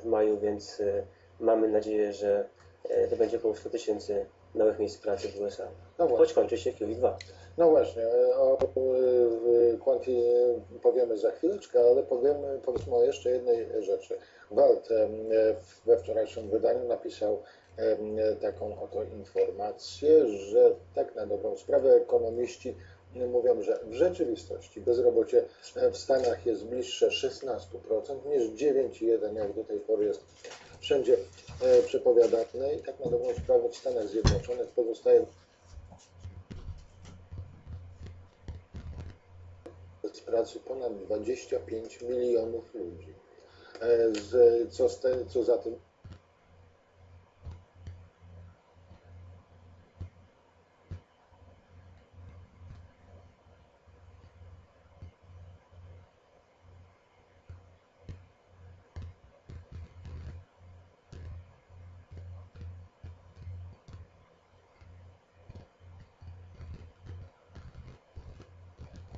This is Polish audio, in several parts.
w maju, więc e, mamy nadzieję, że e, to będzie około 100 tysięcy nowych miejsc pracy w USA. No właśnie. Choć kończy się QE2. No właśnie, o y, Quanti powiemy za chwileczkę, ale powiemy, powiedzmy o jeszcze jednej rzeczy. Walt em, we wczorajszym wydaniu napisał taką oto informację, że tak na dobrą sprawę ekonomiści mówią, że w rzeczywistości bezrobocie w Stanach jest bliższe 16% niż 9,1% jak do tej pory jest wszędzie e, przepowiadane i tak na dobrą sprawę w Stanach Zjednoczonych pozostaje z pracy ponad 25 milionów ludzi. E, Z, co, z te, co za tym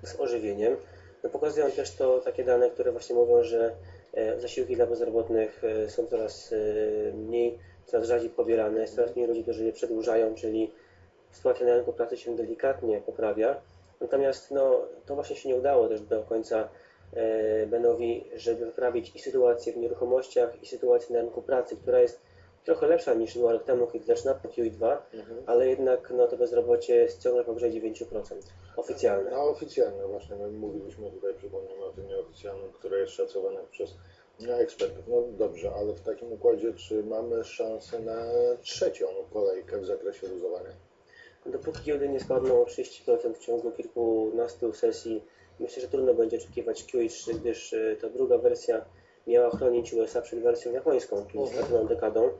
z ożywieniem. No, pokazują też to takie dane, które właśnie mówią, że e, zasiłki dla bezrobotnych e, są coraz e, mniej, coraz rzadziej pobierane, jest coraz mniej ludzi, którzy je przedłużają, czyli sytuacja na rynku pracy się delikatnie poprawia. Natomiast no, to właśnie się nie udało też do końca Benowi, żeby poprawić i sytuację w nieruchomościach, i sytuację na rynku pracy, która jest trochę lepsza niż była rok temu, kiedy zaczynał QE2, ale jednak no, to bezrobocie jest ciągle powyżej 9%. Oficjalne. No oficjalne właśnie, my mówiliśmy tutaj, przypomnijmy o tym nieoficjalnym, które jest szacowane przez no, ekspertów. No dobrze, ale w takim układzie, czy mamy szansę na trzecią kolejkę w zakresie luzowania? Dopóki giełdy nie spadną o 30% w ciągu kilkunastu sesji, myślę, że trudno będzie oczekiwać QE3, gdyż e, ta druga wersja miała chronić USA przed wersją japońską, czyli Mhm. straconą dekadą,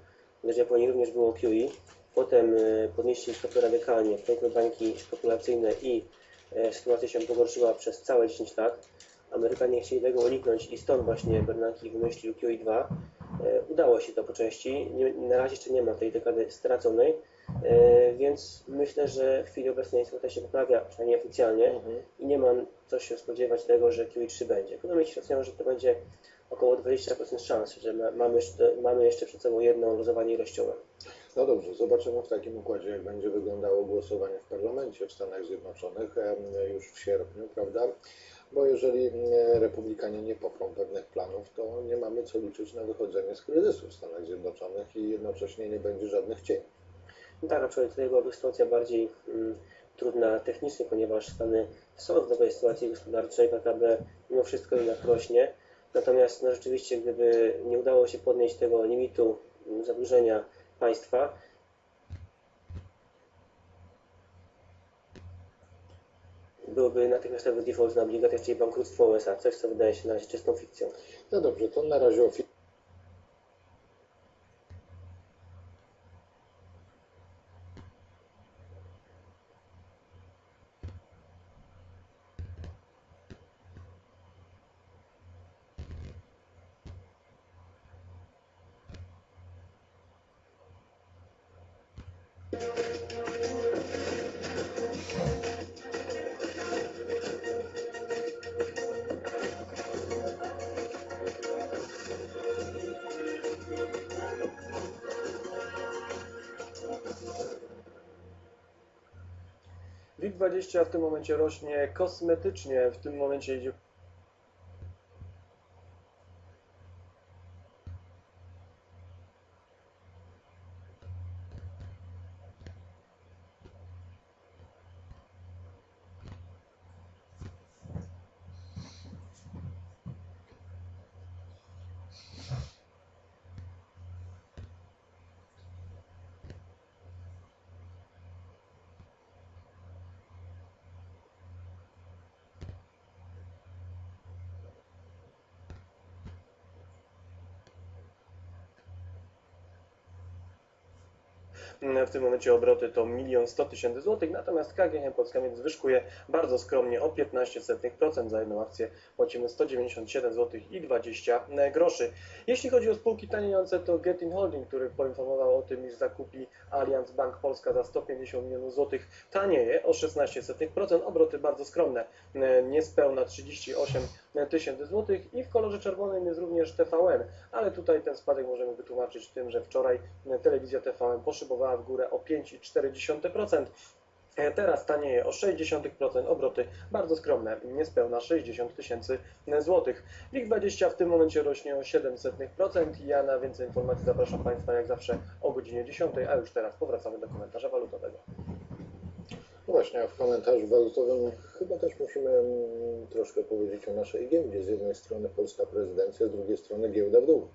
w Japonii również było QE. Potem e, podnieśli stopy radykalnie, wpękły bańki spekulacyjne i e, sytuacja się pogorszyła przez całe 10 lat. Amerykanie chcieli tego uniknąć i stąd właśnie Bernanke wymyślił QE2. E, Udało się to po części. Na razie jeszcze nie ma tej dekady straconej, więc myślę, że w chwili obecnej sytuacja się poprawia, przynajmniej oficjalnie i nie ma co się spodziewać tego, że QE3 będzie. Ekonomiści szacują, że to będzie około 20% szans, że ma, mamy, jeszcze, mamy jeszcze przed sobą jedno luzowanie ilościowe. No dobrze, zobaczymy w takim układzie, jak będzie wyglądało głosowanie w parlamencie w Stanach Zjednoczonych już w sierpniu, prawda? Bo jeżeli republikanie nie poprą pewnych planów, to nie mamy co liczyć na wychodzenie z kryzysu w Stanach Zjednoczonych i jednocześnie nie będzie żadnych cieni. No tak, tutaj byłaby sytuacja bardziej mm, trudna technicznie, ponieważ Stany są w dobrej sytuacji gospodarczej, PKB mimo wszystko jednak rośnie. Natomiast no, rzeczywiście, gdyby nie udało się podnieść tego limitu mm, zadłużenia państwa, byłby natychmiastowy default na obligacjach, czyli bankructwo USA, coś co wydaje się na razie czystą fikcją. No dobrze, to na razie ofi- WIG20 w tym momencie rośnie kosmetycznie, w tym momencie idzie w tym momencie obroty to 1 100 tysięcy złotych, natomiast KGHM Polska Miedź zwyżkuje bardzo skromnie o 15% za jedną akcję płacimy 197 zł i 20 groszy. Jeśli chodzi o spółki taniejące, to Getin Holding, który poinformował o tym, iż zakupi Allianz Bank Polska za 150 milionów złotych tanieje o 16%, obroty bardzo skromne, niespełna 38 tysięcy złotych i w kolorze czerwonym jest również TVN, ale tutaj ten spadek możemy wytłumaczyć tym, że wczoraj telewizja TVN poszybowała w górę o 5,4%. E, Teraz tanieje o 0,6%, obroty bardzo skromne, niespełna 60 tysięcy złotych. WIG20 w tym momencie rośnie o 0,07%. Ja na więcej informacji zapraszam Państwa jak zawsze o godzinie 10, a już teraz powracamy do komentarza walutowego. No właśnie, a w komentarzu walutowym chyba też musimy mm, troszkę powiedzieć o naszej giełdzie. Z jednej strony polska prezydencja, z drugiej strony giełda w dół.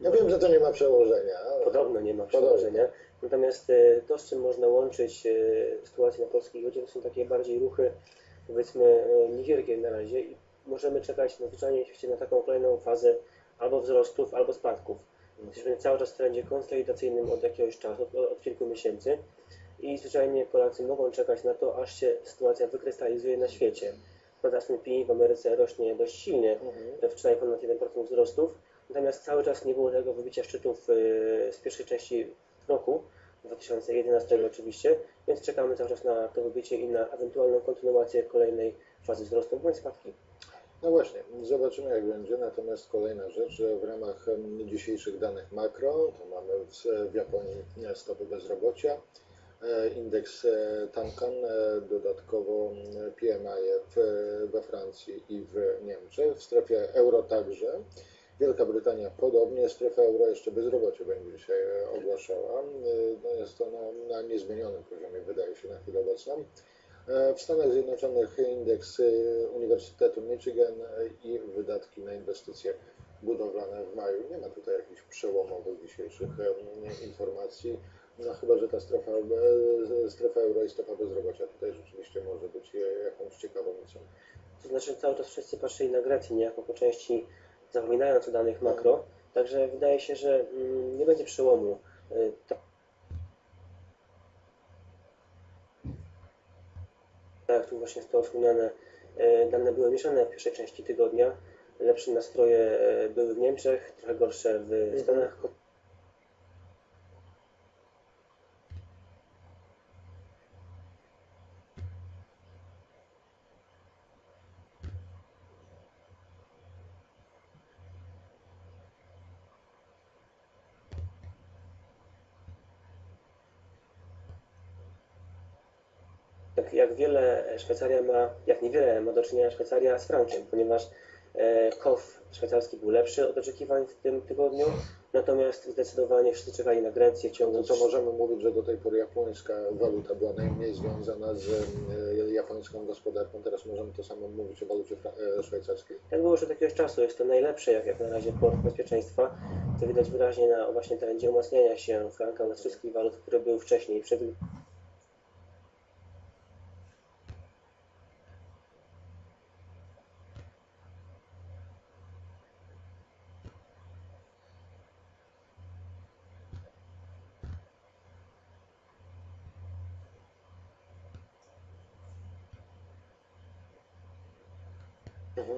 Ja wiem, że to nie ma przełożenia. Podobno nie ma Podobno. przełożenia. Natomiast e, to, z czym można łączyć e, sytuację na polskiej giełdzie, to są takie bardziej ruchy, powiedzmy, e, niewielkie na razie i możemy czekać nadzwyczajnie oczywiście na taką kolejną fazę albo wzrostów, albo spadków. Jesteśmy cały czas w trendzie konsolidacyjnym od jakiegoś czasu, od, od kilku miesięcy i zwyczajnie Polacy mogą czekać na to, aż się sytuacja wykrystalizuje na świecie. Prawda, S&P w Ameryce rośnie dość silnie, Mhm. wczoraj ponad 1% wzrostów, natomiast cały czas nie było tego wybicia szczytów y, z pierwszej części roku, 2011 oczywiście, więc czekamy cały czas na to wybicie i na ewentualną kontynuację kolejnej fazy wzrostu bądź spadki. No właśnie, zobaczymy jak będzie. Natomiast kolejna rzecz, że w ramach dzisiejszych danych makro, to mamy w, Japonii stopy bezrobocia, indeks e, Tankan, e, dodatkowo PMI we Francji i w Niemczech, w strefie euro także. Wielka Brytania podobnie, strefa euro jeszcze bezrobocie będzie e, ogłaszała. E, No jest to na, niezmienionym poziomie, wydaje się na chwilę obecną. E, W Stanach Zjednoczonych indeks e, Uniwersytetu Michigan e, i wydatki na inwestycje budowlane w maju. Nie ma tutaj jakichś przełomowych dzisiejszych e, informacji. No chyba, że ta strefa, e, strefa euro i stopa bezrobocia tutaj rzeczywiście może być e, jakąś ciekawomocą. To znaczy cały czas wszyscy patrzyli na Grecję niejako po części zapominając o danych makro, także wydaje się, że mm, nie będzie przełomu. Y, Tak jak tu właśnie zostało wspomniane, dane były mieszane w pierwszej części tygodnia. Lepsze nastroje były w Niemczech, trochę gorsze w Stanach. Jak, jak wiele Szwajcaria ma, jak niewiele ma do czynienia Szwajcaria z frankiem, ponieważ e, KOF szwajcarski był lepszy od oczekiwań w tym tygodniu, natomiast zdecydowanie wszyscy czekali na Grecję w ciągu No to możemy mówić, że do tej pory japońska waluta była najmniej związana z e, japońską gospodarką. Teraz możemy to samo mówić o walucie e, szwajcarskiej. Tak było już od jakiegoś czasu, jest to najlepsze jak, jak na razie port bezpieczeństwa. To widać wyraźnie na właśnie trendzie umacniania się franka nad wszystkich walut, które były wcześniej, przed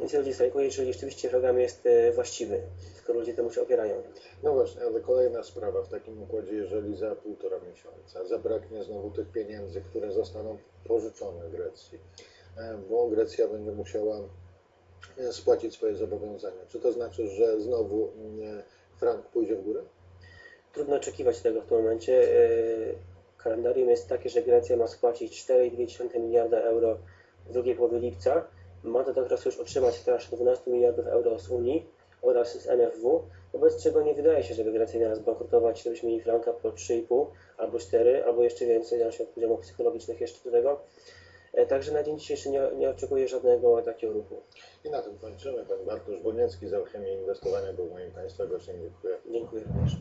Więc ludzi strajkuje, czyli rzeczywiście program jest e, właściwy, skoro ludzie temu się opierają. No właśnie, ale kolejna sprawa w takim układzie, jeżeli za półtora miesiąca zabraknie znowu tych pieniędzy, które zostaną pożyczone Grecji, e, bo Grecja będzie musiała e, spłacić swoje zobowiązania. Czy to znaczy, że znowu mm, frank pójdzie w górę? Trudno oczekiwać tego w tym momencie. Kalendarium jest takie, że Grecja ma spłacić 4,2 miliarda euro w drugiej połowie lipca. Ma do tego już otrzymać transzę 12 miliardów euro z Unii oraz z MFW, wobec czego nie wydaje się, żeby Grecja miała zbankrutować, żebyśmy mieli franka po 3,5 albo 4, albo jeszcze więcej, zależy od poziomów psychologicznych jeszcze do tego. E, Także na dzień dzisiejszy nie, nie oczekuję żadnego takiego ruchu. I na tym kończymy. Pan Bartosz Boniecki z Alchemii Inwestowania był moim Państwa gościem. Dziękuję. Dziękuję również.